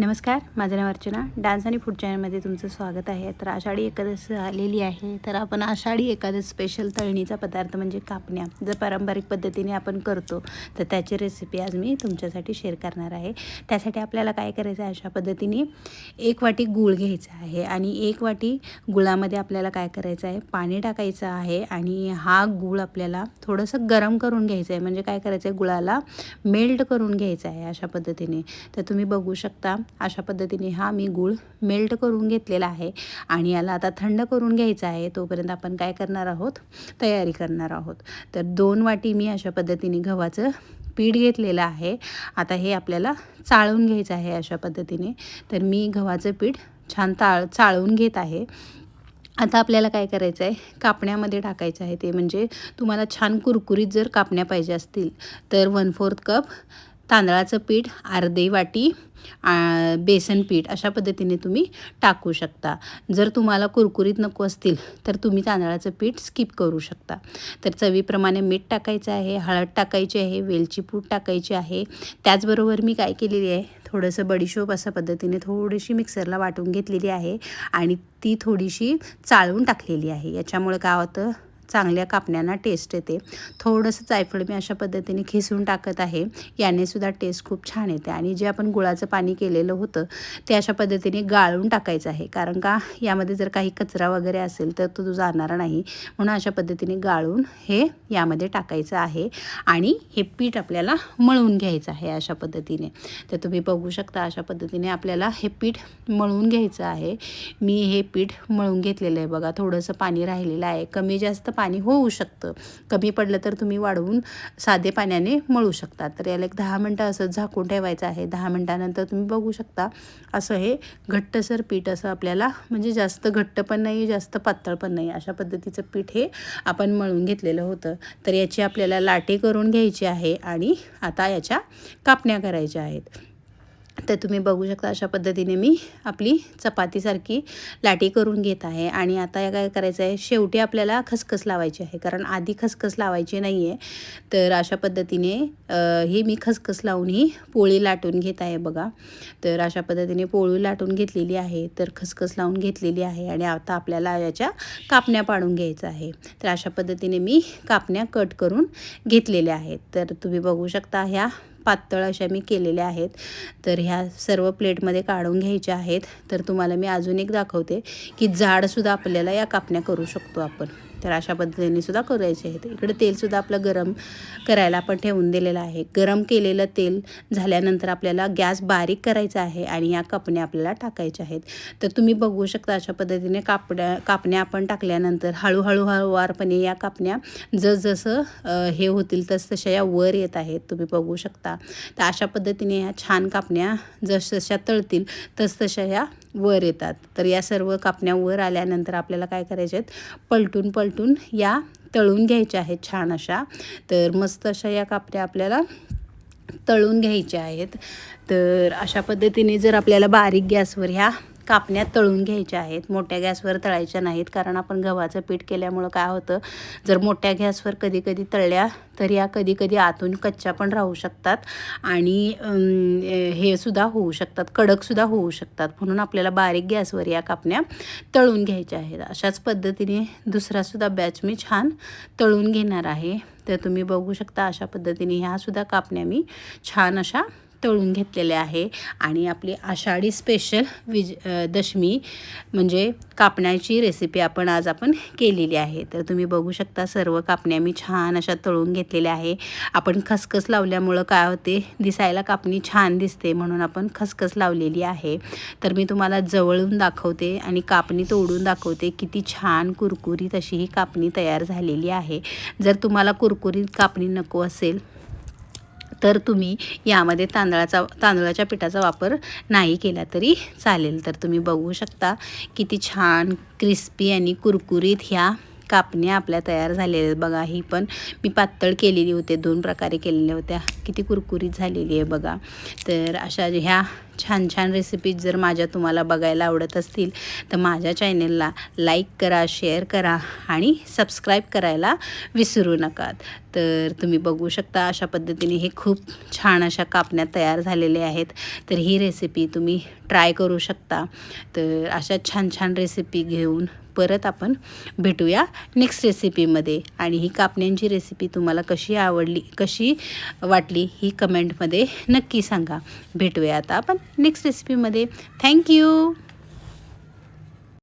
नमस्कार माझं नाव अर्चना. डान्स आणि फूड चॅनलमध्ये तुमचं स्वागत आहे. तर आषाढी एकादश आलेली आहे. तर आपण आषाढी एकादश स्पेशल तळणीचा पदार्थ म्हणजे कापण्या जर पारंपरिक पद्धतीने आपण करतो तर त्याची रेसिपी आज मी तुमच्यासाठी शेअर करणार आहे. त्यासाठी आपल्याला काय करायचं आहे? अशा पद्धतीने एक वाटी गूळ घ्यायचा आहे आणि एक वाटी गुळामध्ये आपल्याला काय करायचं आहे? पाणी टाकायचं आहे आणि हा गूळ आपल्याला थोडंसं गरम करून घ्यायचं आहे. म्हणजे काय करायचं आहे? गुळाला मेल्ट करून घ्यायचं आहे अशा पद्धतीने. तर तुम्ही बघू शकता अशा पद्धतीने हा मी गूळ मेल्ट करून घेतलेला आहे. आणि याला आता थंड करून घ्यायचा आहे. तोपर्यंत आपण काय करणार आहोत? तयारी करणार आहोत. तर दोन वाटी मी अशा पद्धतीने गव्हाचं पीठ घेतलेलं आहे. आता हे आपल्याला चाळून घ्यायचं आहे अशा पद्धतीने. तर मी गव्हाचं पीठ छान ताळ चाळून घेत आहे. आता आपल्याला काय करायचं आहे? कापण्यामध्ये टाकायचं आहे ते. म्हणजे तुम्हाला छान कुरकुरीत जर कापण्या पाहिजे असतील तर वन फोर्थ कप तांदळाचं पीठ अर्धे वाटी बेसन पीठ अशा पद्धतीने तुम्ही टाकू शकता. जर तुम्हाला कुरकुरीत नको असतील तर तुम्ही तांदळाचं पीठ स्किप करू शकता. तर चवीप्रमाणे मीठ टाकायचं आहे हळद टाकायची आहे वेलची पूड टाकायची आहे. त्याचबरोबर मी काय केलेली आहे थोडंसं बडीशोप अशा पद्धतीने थोडीशी मिक्सरला वाटून घेतलेली आहे आणि ती थोडीशी चाळून टाकलेली आहे. याच्यामुळे काय होतं चांगल्या कापण्यांना टेस्ट येते. थोडंसं जायफळ मी अशा पद्धतीने खिसून टाकत आहे. याने सुद्धा टेस्ट खूप छान येते. आणि जे आपण गुळाचं पाणी केलेलं होतं ते अशा पद्धतीने गाळून टाकायचं आहे. कारण का यामध्ये जर काही कचरा वगैरे असेल तर तो जाणार नाही. म्हणून अशा पद्धतीने गाळून हे यामध्ये टाकायचं आहे. आणि हे पीठ आपल्याला मळून घ्यायचं आहे अशा पद्धतीने. तर तुम्ही बघू शकता अशा पद्धतीने आपल्याला हे पीठ मळून घ्यायचं आहे. मी हे पीठ मळून घेतलेलं आहे बघा. थोडंसं पाणी राहिलेलं आहे. कमी जास्त पाणी होऊ शकतं. कमी पडलं तर तुम्ही वाढवून साधे पाण्याने मळू शकता. तर याला एक दहा मिनटं असं झाकून ठेवायचं आहे. दहा मिनटानंतर तुम्ही बघू शकता असं हे घट्टसर पीठ असं आपल्याला म्हणजे जास्त घट्ट पण नाही जास्त पातळ पण नाही. अशा पद्धतीचं पीठ हे आपण मळून घेतलेलं होतं. तर याची आपल्याला लाटे करून घ्यायची आहे आणि आता याच्या कापण्या करायच्या आहेत. तर तुम्ही बघू शकता अशा पद्धतीने मी आपली चपातीसारखी लाटी करून घेत आहे. आणि आता काय करायचं आहे? शेवटी आपल्याला खसखस लावायची आहे. कारण आधी खसखस लावायची नाही आहे तर अशा पद्धतीने ही मी खसखस लावून ही पोळी लाटून घेत आहे बघा. तर अशा पद्धतीने पोळी लाटून घेतलेली आहे. तर खसखस लावून घेतलेली आहे. आणि आता आपल्याला याच्या कापण्या पाडून घ्यायचं आहे. तर अशा पद्धतीने मी कापण्या कट करून घेतलेल्या आहेत. तर तुम्ही बघू शकता ह्या पातळ अशा मी केलेल्या आहेत. तर ह्या सर्व प्लेटमध्ये काढून घ्यायच्या आहेत. तर तुम्हाला मी अजून एक दाखवते की जाडसुद्धा आपल्याला या कापण्या करू शकतो आपण. तर अशा पद्धतीने सुद्धा करायचे आहेत. इकडे तेलसुद्धा आपलं गरम करायला आपण ठेवून दिलेलं आहे. गरम केलेलं तेल झाल्यानंतर आपल्याला गॅस बारीक करायचा आहे आणि या कापण्या आपल्याला टाकायच्या आहेत. तर तुम्ही बघू शकता अशा पद्धतीने कापड्या कापण्या आपण टाकल्यानंतर हळूहळू हळूवारपणे या कापण्या जसजसं हे होतील तस तशा या वर येत आहेत. तुम्ही बघू शकता. तर अशा पद्धतीने ह्या छान कापण्या जसजशा तळतील तसतशा ह्या वर येतात. तर या सर्व कापण्या वर आल्यानंतर आपल्याला काय करायचे आहेत? पलटून पलटून या तळून घ्यायच्या आहेत छान अशा. तर मस्त अशा या कापऱ्या आपल्याला तळून घ्यायच्या आहेत. तर अशा पद्धतीने जर आपल्याला बारीक गॅसवर ह्या कापण्या तळून घ्यायच्या आहेत. मोठ्या गॅसवर तळायच्या नाहीत. कारण आपण गव्हाचं पीठ केल्यामुळं काय होतं जर मोठ्या गॅसवर कधी कधी तळल्या तर या कधी कधी आतून कच्च्या पण राहू शकतात. आणि हे सुद्धा होऊ शकतात. कडकसुद्धा होऊ शकतात. म्हणून आपल्याला बारीक गॅसवर या कापण्या तळून घ्यायच्या आहेत. अशाच पद्धतीने दुसरासुद्धा बॅच मी छान तळून घेणार आहे. तर तुम्ही बघू शकता अशा पद्धतीने ह्यासुद्धा कापण्या मी छान अशा तळून घेतलेले आहे. आणि आपली आषाढी स्पेशल विज दशमी म्हणजे कापण्याची रेसिपी आपण आज आपण केलेली आहे. तर तुम्ही बघू शकता सर्व कापण्या मी छान अशा तळून घेतलेल्या आहे. आपण खसखस लावल्यामुळं काय होते दिसायला कापणी छान दिसते म्हणून आपण खसखस लावलेली आहे. तर मी तुम्हाला जवळून दाखवते आणि कापणी तोडून दाखवते किती छान कुरकुरीत अशी ही कापणी तयार झालेली आहे. जर तुम्हाला कुरकुरीत कापणी नको असेल तर तुम्ही यामध्ये तांदळाचा तांदळाच्या पिठाचा वापर नाही केला तरी चालेल. तर तुम्ही बघू शकता किती छान क्रिस्पी आणि कुरकुरीत ह्या कापण्या आपल्या तयार झालेल्या आहेत. बघा ही पण मी पातळ केलेली होते. दोन प्रकारे केलेल्या होत्या. किती कुरकुरीत झालेली आहे बघा. तर अशा ह्या छान छान रेसिपीज जर माझ्या तुम्हाला बघायला आवडत असतील तर माझ्या चॅनेलला लाईक करा शेअर करा आणि सबस्क्राईब करायला विसरू नका. तर तुम्ही बघू शकता अशा पद्धतीने हे खूप छान अशा कापण्या तयार झालेल्या आहेत. तर ही रेसिपी तुम्ही ट्राय करू शकता. तर अशा छान छान रेसिपी घेऊन परत आपण भेटूया नेक्स्ट रेसिपीमध्ये आणि ही कापण्यांची रेसिपी तुम्हाला कशी आवडली कशी वाटली ही कमेंटमध्ये नक्की सांगा. भेटूया आता आपण नेक्स्ट रेसिपीमध्ये थँक्यू